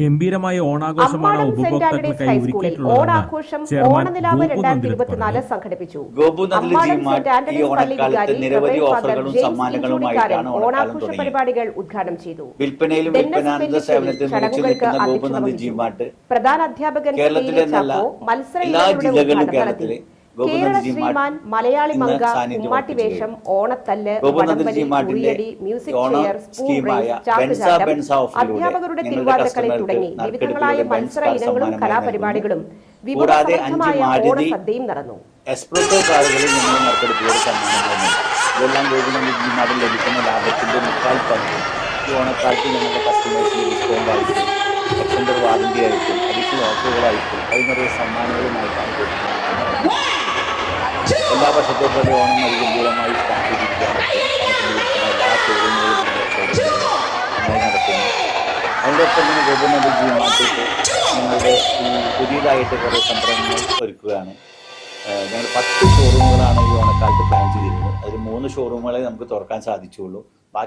ഗംഭീരമായ ഓണാഘോഷമാണ് ഉപഭോക്താക്കൾക്കായി ഹൈസ്കൂളിൽ ഓണാഘോഷം ഒരുക്കിയിട്ടുള്ളതെന്ന് ചെയർമാൻ ഓണനിലാവ് ഗോപു രണ്ടായിരത്തി നന്ദിരത്ത് ഇരുപത്തിനാല് പറഞ്ഞു. സംഘടിപ്പിച്ചു. നിരവധി ഓഫറുകളും സമ്മാനങ്ങളുമായിട്ടാണ് ഓണാഘോഷ പരിപാടികൾ ഉദ്ഘാടനം ചെയ്തു. വിൽപ്പനയിലും വിൽപ്പനാനന്ദ സേവനത്തിൽ ചടങ്ങുകൾക്ക് പ്രധാന അധ്യാപകൻ കേരളത്തിലെ മത്സര എല്ലാ ജില്ലകളിലും ഉദ്ഘാടനം നടത്തി. കേരളത്തിലെ ശ്രീമാൻ മലയാളി ഉമ്മാട്ടി വേഷം ഓണത്തല്ല് ഉറിയടി മ്യൂസിക് ചെയർ അധ്യാപകരുടെ തിരുവാതിരക്കളി തുടങ്ങി. വിവിധങ്ങളായ നറുക്കെടുപ്പിലൂടെ മത്സര ഇനങ്ങളും കലാപരിപാടികളും വിപുലമായ ഓണസദ്യയും നടന്നു. എക്സ്പ്രസോ കാറുകളിൽ ഞങ്ങൾ നറുക്കെടുപ്പിലൂടെ സമ്മാനങ്ങളുണ്ട് ഇതെല്ലാം ഗോപുനന്ദി ജിമാർട്ടിൽ ലഭിക്കുന്ന ലാഭത്തിന്റെ മുക്കാൽ പങ്ക്. ഈ ഓണക്കാലത്ത് ഞങ്ങളുടെ കസ്റ്റമേഴ്സിന് ഡിസ്കൗണ്ട് ആയിരിക്കും. എക്സ്റ്റൻഡർ വാറന്റി ആയിട്ടും അഡിഷണൽ ഓഫറുകളായിട്ടും അതിനൊരു സമ്മാനങ്ങളുമായിട്ടാണ് കൊടുക്കുന്നത് എല്ലാ വർഷത്തെ പോലെ ഓണം അതിഗംഭീരമായി സ്റ്റാർട്ട് ചെയ്തിരിക്കുകയാണ് എല്ലാ ചോദ്യങ്ങളും നടക്കുന്നു അതിനൊപ്പം തന്നെ ഗോപുനന്ദ ജി മാർക്കറ്റ് ഞങ്ങളുടെ പുതിയതായിട്ട് കുറേ സംരംഭങ്ങൾ ഒരുക്കുകയാണ്. ഞങ്ങൾ പത്ത് ഷോറൂമുകളാണ് ഈ ഓണക്കാലത്ത് പ്ലാൻ ചെയ്തിരുന്നത്. അതിൽ മൂന്ന് ഷോറൂമുകളെ നമുക്ക് തുറക്കാൻ സാധിച്ചുള്ളൂ.